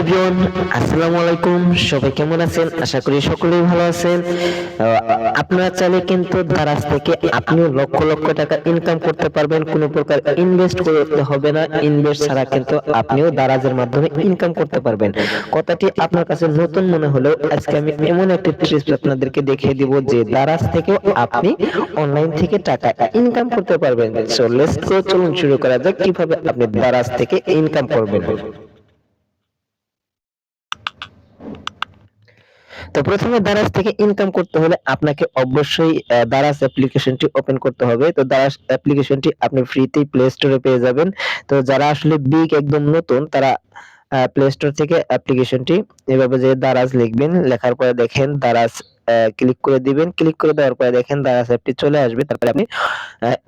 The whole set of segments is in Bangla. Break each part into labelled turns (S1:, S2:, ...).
S1: এভরিওয়ান, আসসালামু আলাইকুম। সবাই কেমন আছেন? আশা করি সকলেই ভালো আছেন। আপনারা চাইলে কিন্তু দারাজ থেকে আপনিও লক্ষ লক্ষ টাকা ইনকাম করতে পারবেন। কোনো প্রকার ইনভেস্ট করতে হবে না। ইনভেস্ট ছাড়া কিন্তু আপনিও দারাজের মাধ্যমে ইনকাম করতে পারবেন। কথাটি আপনার কাছে নতুন মনে হলেও আজকে আমি এমন একটি আপনাদেরকে দেখিয়ে দিব যে দারাজ থেকেও আপনি অনলাইন থেকে টাকা ইনকাম করতে পারবেন। সো লেটস গো চলুন শুরু করা যাক কীভাবে আপনি দারাজ থেকে ইনকাম করবেন। তো প্রথমে দারাজ থেকে ইনকাম করতে হলে আপনাকে অবশ্যই দারাজ অ্যাপ্লিকেশনটি ওপেন করতে হবে। তো দারাজ অ্যাপ্লিকেশনটি আপনি ফ্রিতেই প্লে স্টোরে পেয়ে যাবেন। তো যারা আসলে বিগ একদম নতুন, তারা প্লে স্টোর থেকে অ্যাপ্লিকেশনটি এভাবে যে দারাজ লিখবেন, লেখার পরে দেখেন দারাজ ক্লিক করে দিবেন। ক্লিক করে দেওয়ার পরে দেখেন দারাজ অ্যাপটি চলে আসবে। তারপরে আপনি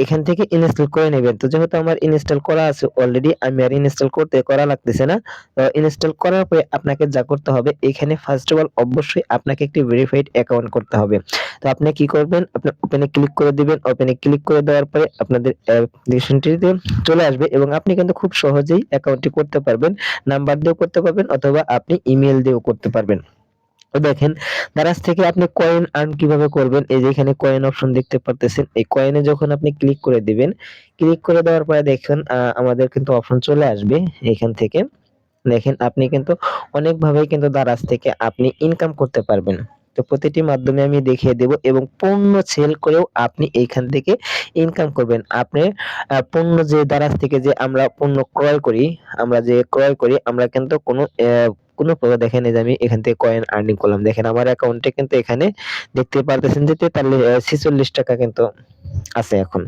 S1: এখান থেকে ইনস্টল করে নেবেন। তো যেহেতু আমার ইনস্টল করা আছে অলরেডি আমি আর ইনস্টল করতে করা লাগতেছে না। তো ইনস্টল করার পরে আপনাকে যা করতে হবে, এখানে ফার্স্ট অফ অল অবশ্যই আপনাকে একটি ভেরিফাইড অ্যাকাউন্ট করতে হবে। তো আপনি কি করবেন? আপনি ওপেনে ক্লিক করে দিবেন। ওপেনে ক্লিক করে দেওয়ার পরে আপনাদের অ্যাপ্লিকেশনটিতে চলে আসবে এবং আপনি কিন্তু খুব সহজেই অ্যাকাউন্টটি করতে পারবেন। নাম্বার দিয়েও করতে পারবেন অথবা আপনি ইমেল দিয়েও করতে পারবেন। দেখেন দারাজ থেকে আপনি কয়েন আর্ন কীভাবে করবেন? এই যে এখানে কয়েন অপশন দেখতে পারতেছেন। এই কয়েনে যখন আপনি ক্লিক করে দিবেন ক্লিক করে দেওয়ার পরে দেখেন আমাদের কিন্তু অপশন চলে আসবে এখান থেকে। দেখেন, আপনি কিন্তু অনেকভাবেই কিন্তু দারাজ থেকে আপনি ইনকাম করতে পারবেন। তো প্রতিটি মাধ্যমে আমি দেখিয়ে দেব এবং পণ্য সেল করেও আপনি এইখান থেকে ইনকাম করবেন। আপনি পণ্য যে দারাজ থেকে যে আমরা পণ্য ক্রয় করি, আমরা যে ক্রয় করি, আমরা কিন্তু কোনো কোনো প্রকার দেখেন যে আমি এখান থেকে কয়েন আর্নিং করলাম। দেখেন আমার অ্যাকাউন্টে কিন্তু এখানে দেখতে পারতেছেন যে তেতাল্লিশ ছিচল্লিশ টাকা কিন্তু আছে এখন।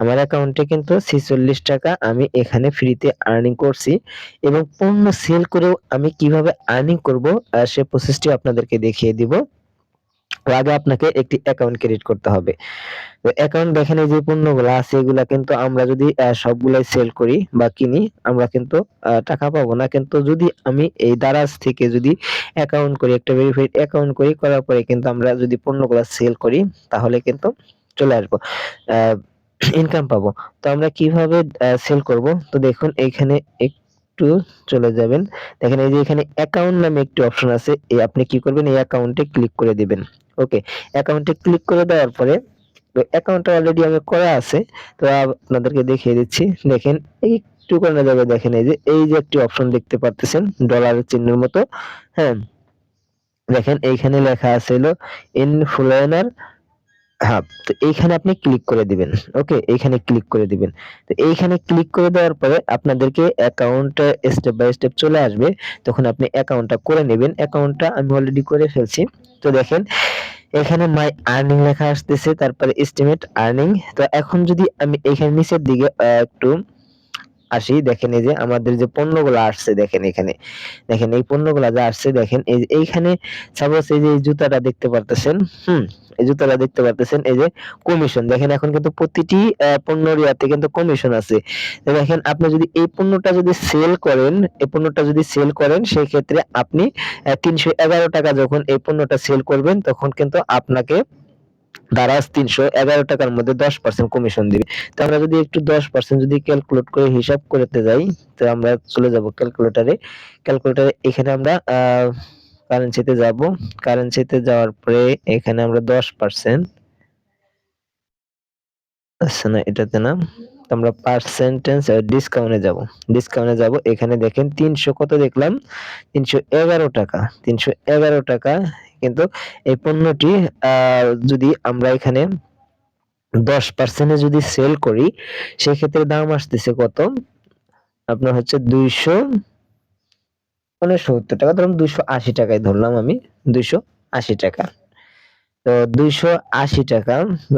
S1: আমার অ্যাকাউন্টে কিন্তু ছিচল্লিশ টাকা আমি এখানে ফ্রিতে আর্নিং করছি এবং পণ্য সেল করেও আমি কীভাবে আর্নিং করব সে প্রসেসটি আপনাদেরকে দেখিয়ে দিব। আগে আপনাকে একটি অ্যাকাউন্ট ক্রিয়েট করতে হবে। তো অ্যাকাউন্ট দেখেন এই যে পণ্যগুলো আছে, এগুলা কিন্তু আমরা যদি সবগুলাই সেল করি বা কিনি, আমরা কিন্তু টাকা পাবো না। কিন্তু যদি আমি এই দারাজ থেকে যদি অ্যাকাউন্ট করি, একটা ভেরিফাইড অ্যাকাউন্ট করি, করার পরে কিন্তু আমরা যদি পণ্যগুলো সেল করি, তাহলে কিন্তু চলে আসব। ইনকাম পাবো। তো আমরা কীভাবে সেল করব? তো দেখুন এইখানে একটু চলে যাবেন। দেখেন, এই যে এখানে অ্যাকাউন্ট নামে একটি অপশন আছে। এই আপনি কি করবেন? এই অ্যাকাউন্টে ক্লিক করে দিবেন। ওকে অ্যাকাউন্টে ক্লিক করে দেওয়ার পরে, তো অ্যাকাউন্টটা অলরেডি আমি করা আছে। তো আপনাদেরকে দেখিয়ে দিচ্ছি। দেখেন, একটু করে যাবে। দেখেন, এই যে এই যে একটি অপশন দেখতে পারতেছেন ডলারের চিহ্নের মতো। হ্যাঁ দেখেন, এইখানে লেখা আছে হলো ইনফ্লুয়েনার হাব তো এইখানে আপনি ক্লিক করে দিবেন ওকে এইখানে ক্লিক করে দিবেন। তো এইখানে ক্লিক করে দেওয়ার পরে আপনাদেরকে অ্যাকাউন্ট স্টেপ বাই স্টেপ চলে আসবে। তখন আপনি অ্যাকাউন্টটা করে নেবেন। অ্যাকাউন্টটা আমি অলরেডি করে ফেলছি। তো দেখেন, এখানে মাই আর্নিং লেখা আসতেছে, তারপরে এস্টিমেট আর্নিং তো এখন যদি আমি এখানে নিচের দিকে একটু আসি, দেখেন এই যে আমাদের যে পণ্যগুলো আসছে, দেখেন এখানে। দেখেন এই পণ্যগুলো যা আসছে, দেখেন এই এইখানে সাপোজ এই যে জুতাটা দেখতে পারতেছেন, হুম, এই জুতাটা দেখতে পারতেছেন, এই যে কমিশন দেখেন এখন কিন্তু প্রতিটি পণ্যর ইয়াতে কিন্তু কমিশন আছে। দেখেন আপনি যদি এই পণ্যটা যদি সেল করেন, এই পণ্যটা যদি সেল করেন সেই ক্ষেত্রে আপনি তিনশো এগারো টাকা যখন এই পণ্যটা সেল করবেন, তখন কিন্তু আপনাকে দারাজ তিনশো এগারো টাকার মধ্যে দশ পার্সেন্ট কমিশন দিবে। তো আমরা যদি একটু দশ পার্সেন্ট যদি ক্যালকুলেট করে হিসাব করতে যাই, তো আমরা চলে যাব ক্যালকুলেটারে ক্যালকুলেটারে এখানে আমরা কারেন্সিতে যাব। কারেন্সিতে যাওয়ার পরে এখানে আমরা দশ পার্সেন্ট আচ্ছা না, এটাতে না। আমরা পার্সেন্টেজ ডিসকাউন্টে যাব। ডিসকাউন্টে যাব। এখানে দেখেন তিনশো কত দেখলাম? তিনশো এগারো টাকা। তিনশো এগারো টাকা কিন্তু এই পণ্যটি যদি আমরা এখানে দশ পার্সেন্টে যদি সেল করি, সেক্ষেত্রে দাম আসতেছে কত? আপনার হচ্ছে দুইশো মানে সত্তর টাকা, ধরুন দুইশো আশি টাকায় ধরলাম আমি, দুইশো আশি টাকা। তো দুইশো আশি টাকা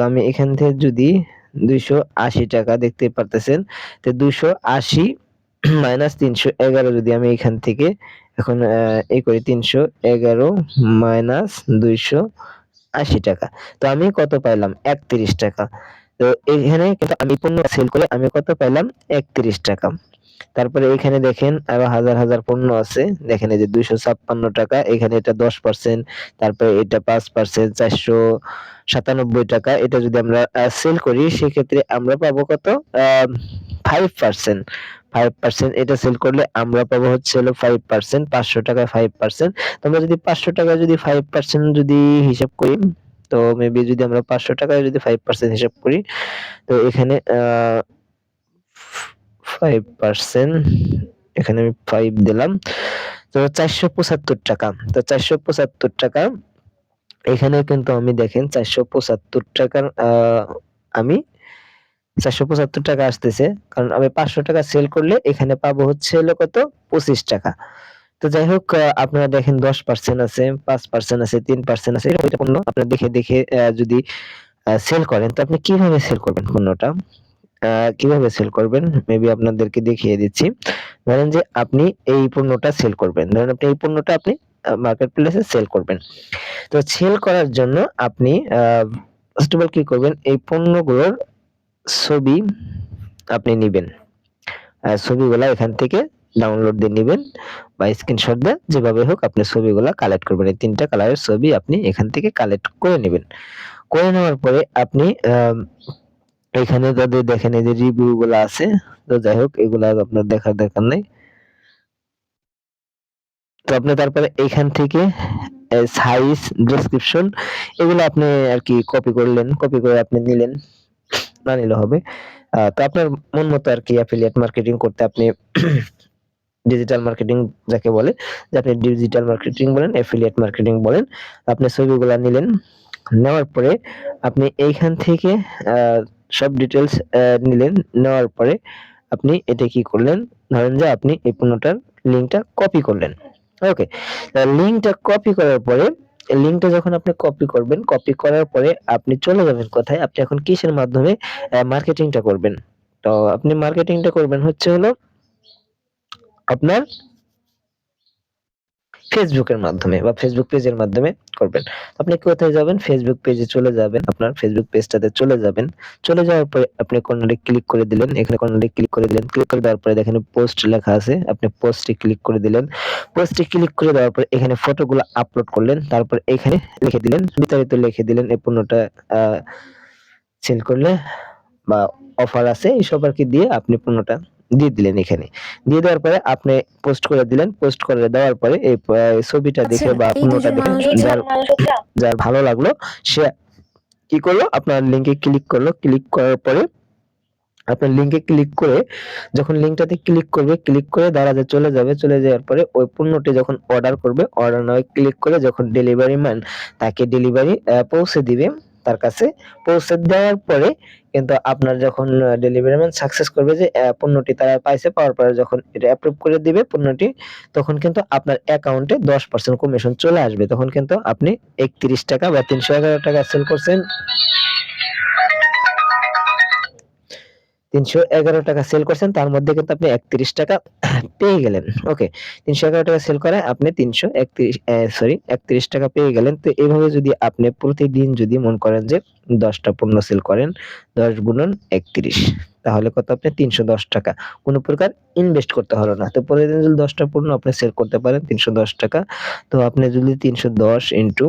S1: আমি এখান থেকে যদি দুইশো আশি টাকা দেখতে পারতেছেন, তো দুইশো আশি মাইনাস তিনশো এগারো যদি আমি এখান থেকে এখন এই করি তিনশো এগারো মাইনাস দুইশো আশি টাকা। তো আমি কত পাইলাম? একত্রিশ টাকা। তো এখানে কিন্তু আমি পণ্য সেল করে আমি কত পাইলাম? একত্রিশ টাকা। তারপরে এখানে দেখেন আরও হাজার হাজার পণ্য আছে। দেখেন এই যে দুইশো ছাপ্পান্ন টাকা, এখানে এটা দশ পার্সেন্ট, তারপরে এটা পাঁচ পার্সেন্ট, চারশো সাতানব্বই টাকা। এটা যদি আমরা সেল করি, সেক্ষেত্রে আমরা পাবো কত? Five percent. ফাইভ পার্সেন্ট এটা সেল করলে আমরা পাবো হচ্ছে হলো ফাইভ পার্সেন্ট, পাঁচশো টাকায় ফাইভ পার্সেন্ট। তোমরা যদি পাঁচশো টাকা যদি ফাইভ পার্সেন্ট যদি হিসাব করি, তো মেবি যদি আমরা পাঁচশো টাকায় যদি ফাইভ পার্সেন্ট হিসাব করি, তো এখানে ফাইভ পার্সেন্ট, এখানে আমি ফাইভ দিলাম। তো চারশো পঁচাত্তর টাকা, তো চারশো পঁচাত্তর টাকা এখানে কিন্তু আমি দেখেন চারশো পঁচাত্তর টাকার আমি চারশো পঁচাত্তর টাকা আসতেছে। কারণ আমি পাঁচশো টাকা সেল করলে এখানে পাবো হচ্ছে হলো কত? পঁচিশ টাকা। তো যাই হোক আপনারা দেখেন দশ পার্সেন্ট আছে, পাঁচ পার্সেন্ট আছে, তিন পার্সেন্ট আছে, এটা পণ্য আপনারা দেখে দেখে যদি সেল করেন, তো আপনি কীভাবে সেল করবেন পণ্যটা? কীভাবে সেল করবেন? মেবি আপনাদেরকে দেখিয়ে দিচ্ছি। ধরেন যে আপনি এই পণ্যটা সেল করবেন। ধরেন আপনি এই পণ্যটা আপনি মার্কেট প্লেসে সেল করবেন। তো সেল করার জন্য আপনি ফার্স্ট অফ অল কি করবেন? এই পণ্যগুলোর ছবি আপনি নেবেন। ছবিগুলা এখান থেকে ডাউনলোড দিয়ে নেবেন বা স্ক্রিনশট দিয়ে যেভাবে হোক আপনি ছবিগুলা কালেক্ট করবেন। এই তিনটা কালারের ছবি আপনি এখান থেকে কালেক্ট করে নেবেন। করে নেওয়ার পরে আপনি এখানে তাদের দেখেন এই যে রিভিউ গুলো আছে, তো যাই হোক, এগুলা আপনার দেখার দরকার নেই। তো আপনি তারপরে এখান থেকে সাইজ ডেসক্রিপশন এগুলো আপনি আর কি কপি করলেন কপি করে আপনি নিলেন, না নিলে হবে। তো আপনার মন মতো আর কি অ্যাফিলিয়েট মার্কেটিং করতে আপনি ডিজিটাল মার্কেটিং যাকে বলে, যে আপনি ডিজিটাল মার্কেটিং বলেন অ্যাফিলিয়েট মার্কেটিং বলেন, আপনি ছবিগুলো নিলেন। নেওয়ার পরে আপনি এইখান থেকে সব ডিটেলস নিলেন, নেওয়ার পরে আপনি এটা কি করলেন? ধরেন যে আপনি এই পণ্যটার লিঙ্কটা কপি করলেন। ওকে লিঙ্কটা কপি করার পরে লিঙ্কটা যখন আপনি কপি করবেন কপি করার পরে আপনি চলে যাবেন কোথায়? আপনি এখন কিসের মাধ্যমে মার্কেটিংটা করবেন? তো আপনি মার্কেটিংটা করবেন হচ্ছে হলো আপনার ফেসবুকের মাধ্যমে বা ফেসবুক পেজের মাধ্যমে করবেন। আপনি কোথায় যাবেন? ফেসবুক পেজে চলে যাবেন। আপনার ফেসবুক পেজটাতে চলে যাবেন। চলে যাওয়ার পরে আপনি কর্নারে ক্লিক করে দিলেন। এখানে কর্নারে ক্লিক করে দিলেন। ক্লিক করে দেওয়ার পরে দেখেন পোস্ট লেখা আছে। আপনি পোস্টে ক্লিক করে দিলেন। পোস্টে ক্লিক করে দেওয়ার পরে এখানে ফটোগুলো আপলোড করলেন। তারপর এখানে লিখে দিলেন। বিস্তারিত লিখে দিলেন। এই পণ্যটা সেল করলে বা অফার আছে। এইসব আর কি দিয়ে আপনি পণ্যটা দিয়ে দিলেন এখানে। দিয়ে দেওয়ার পরে আপনি পোস্ট করে দিলেন। পোস্ট করে দেওয়ার পরে এই ছবিটা
S2: আচ্ছা,
S1: দেখে বা পণ্যটা দেখে যার যার ভালো লাগল সে কি করল? আপনার লিঙ্কে ক্লিক করল। ক্লিক করার পরে আপনার লিঙ্কে ক্লিক করে যখন লিঙ্কটাতে ক্লিক করবে ক্লিক করে দারাজে চলে যাবে চলে যাওয়ার পরে ওই পণ্যটি যখন অর্ডার করবে অর্ডার নয় ক্লিক করে যখন ডেলিভারি ম্যান তাকে ডেলিভারি পৌঁছে দিবে। তার কাছে পৌঁছে দেওয়ার পরে কিন্তু আপনার যখন ডেলিভারি ম্যান সাকসেস করবে যে পণ্যটি তারা পাইছে, পাওয়ার পরে যখন এটা অ্যাপ্রুভ করে দিবে পণ্যটি, তখন কিন্তু আপনার অ্যাকাউন্টে দশ পার্সেন্ট কমিশন চলে আসবে। তখন কিন্তু আপনি একত্রিশ টাকা বা তিনশো এগারো টাকা সেল করছেন। তিনশো এগারো টাকা সেল করছেন, তার মধ্যে কিন্তু আপনি একত্রিশ টাকা পেয়ে গেলেন। ওকে তিনশো এগারো টাকা সেল করে আপনি তিনশো একত্রিশ সরি একত্রিশ টাকা পেয়ে গেলেন। তো এইভাবে যদি আপনি প্রতিদিন যদি মন করেন যে দশটা পণ্য সেল করেন, দশ গুণন একত্রিশ, তাহলে কত আপনি তিনশো দশ টাকা। কোনো প্রকার ইনভেস্ট করতে হলো না। তো প্রতিদিন যদি দশটা পণ্য আপনি সেল করতে পারেন, তিনশো দশ টাকা। তো আপনি যদি তিনশো দশ ইন্টু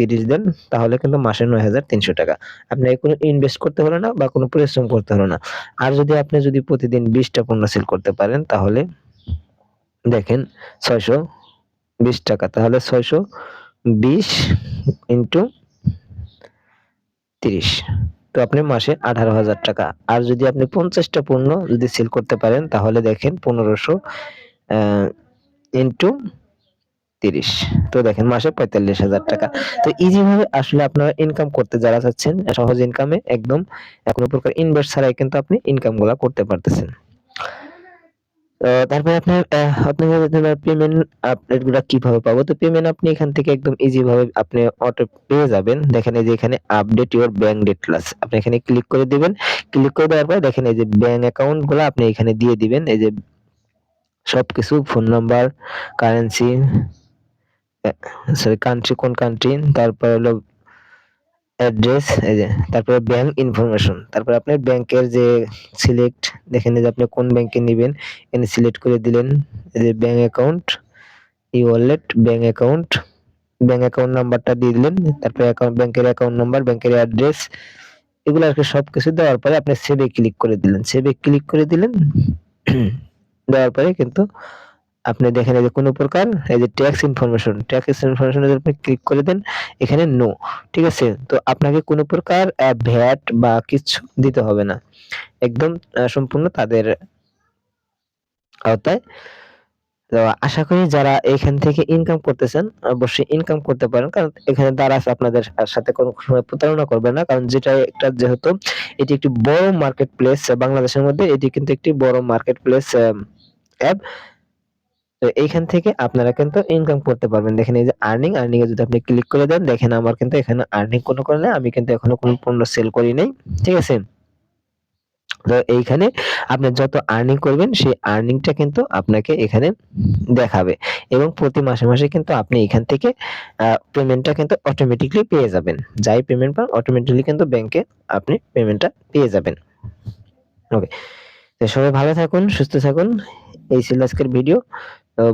S1: তিরিশ দেন, তাহলে কিন্তু মাসে নয় হাজার তিনশো টাকা। আপনাকে কোনো ইনভেস্ট করতে হলো না বা কোনো পরিশ্রম করতে হলো না। আর যদি আপনি যদি প্রতিদিন বিশটা পণ্য সেল করতে পারেন, তাহলে দেখেন ছয়শো বিশ টাকা। তাহলে ছয়শো বিশ ইন্টু তিরিশ। তো আপনি মাসে আঠারো হাজার টাকা। আর যদি আপনি পঞ্চাশটা পণ্য যদি সেল করতে পারেন, তাহলে দেখেন পনেরোশো ইন্টু তিরিশ। তো দেখেন মাসে পঁয়তাল্লিশ হাজার টাকা। তো ইজি ভাবে আসলে আপনারা ইনকাম করতে যারা চাচ্ছেন, সহজ ইনকামে একদম কোনো প্রকার ইনভেস্ট ছাড়াই কিন্তু আপনি ইনকামগুলা করতে পারতেছেন। তারপরে আপনার আপনি পেমেন্ট আপডেটগুলা কীভাবে পাবো, তো পেমেন্ট আপনি এখান থেকে একদম ইজি ভাবে আপনি অটো পেয়ে যাবেন। দেখেন এই যে এখানে আপডেট ইউর ব্যাংক ডিটেইলস আপনি এখানে ক্লিক করে দিবেন। ক্লিক করে দেওয়ার পরে দেখেন এই যে ব্যাংক অ্যাকাউন্টগুলো আপনি এখানে দিয়ে দিবেন। এই যে সবকিছু phone number currency sorry country কোন কান্ট্রি তারপর হলো অ্যাড্রেস এই যে, তারপরে ব্যাংক ইনফরমেশন তারপরে আপনার ব্যাংকের যে সিলেক্ট দেখেন যে আপনি কোন ব্যাংকে নেবেন এখানে সিলেক্ট করে দিলেন, এই যে bank account e wallet bank account bank account নাম্বারটা দিয়ে দিলেন, তারপরে অ্যাকাউন্ট ব্যাংকের অ্যাকাউন্ট নাম্বার ব্যাংকের অ্যাড্রেস এগুলো আর কি সব কিছু দেওয়ার পরে আপনি সেভে ক্লিক করে দিলেন সেভে ক্লিক করে দিলেন, দেওয়ার পরে কিন্তু আপনি দেখেন এই যে কোনো প্রকার, এই যে ট্যাক্স ইনফরমেশন ট্যাক্স ইনফরমেশন যদি আপনি ক্লিক করে দেন, এখানে নো ঠিক আছে? তো আপনাকে কোনো প্রকার ভ্যাট বা কিছু দিতে হবে না। একদম সম্পূর্ণ তাদের আওতায়। তো আশা করি যারা এখান থেকে ইনকাম করতেছেন, অবশ্যই ইনকাম করতে পারেন। কারণ এখানে দারাজ আপনাদের সাথে কোনো সময় প্রতারণা করবে না। কারণ যেটা একটা যেহেতু, এটি একটি বড় মার্কেট প্লেস বাংলাদেশের মধ্যে এটি কিন্তু একটি বড় মার্কেট প্লেস অ্যাপ তো এইখান থেকে আপনারা কিন্তু ইনকাম করতে পারবেন। দেখেন এই যে আর্নিং আর্নিং এ যদি আপনি ক্লিক করে দেন, দেখেন আমার কিন্তু এখানে আর্নিং কোনো করে নাই আমি কিন্তু এখনও কোনো পণ্য সেল করি নাই। ঠিক আছে? তো এইখানে আপনি যত আর্নিং করবেন, সেই আর্নিংটা কিন্তু আপনাকে এখানে দেখাবে। এবং প্রতি মাসে মাসে কিন্তু আপনি এখান থেকে পেমেন্টটা কিন্তু অটোমেটিকলি পেয়ে যাবেন। যাই পেমেন্ট পান অটোমেটিকলি কিন্তু ব্যাংকে আপনি পেমেন্টটা পেয়ে যাবেন। ওকে তো সবাই ভালো থাকুন, সুস্থ থাকুন। এই ছিল আজকের ভিডিও।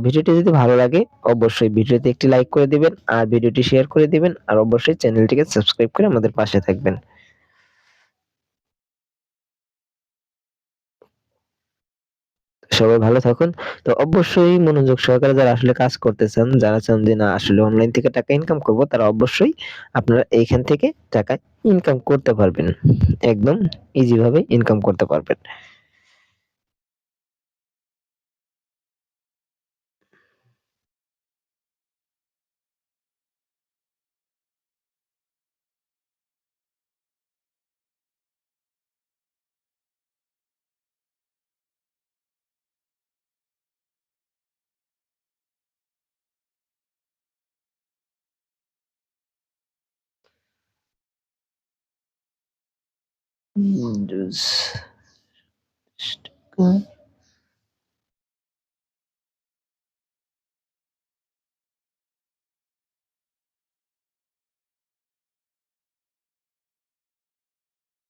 S1: ভিডিওটি যদি ভালো লাগে, অবশ্যই ভিডিওতে একটি লাইক করে দিবেন আর ভিডিওটি শেয়ার করে দিবেন আর অবশ্যই চ্যানেলটিকে সাবস্ক্রাইব করে আমাদের পাশে থাকবেন। সবাই ভালো থাকুন। তো অবশ্যই মনোযোগ সহকারে যারা আসলে কাজ করতে চান যারা চান যে না, আসলে অনলাইন থেকে টাকা ইনকাম করব, তারা অবশ্যই আপনারা এইখান থেকে টাকা ইনকাম করতে পারবেন। একদম ইজি ভাবে ইনকাম করতে পারবেন। Windows. Sticker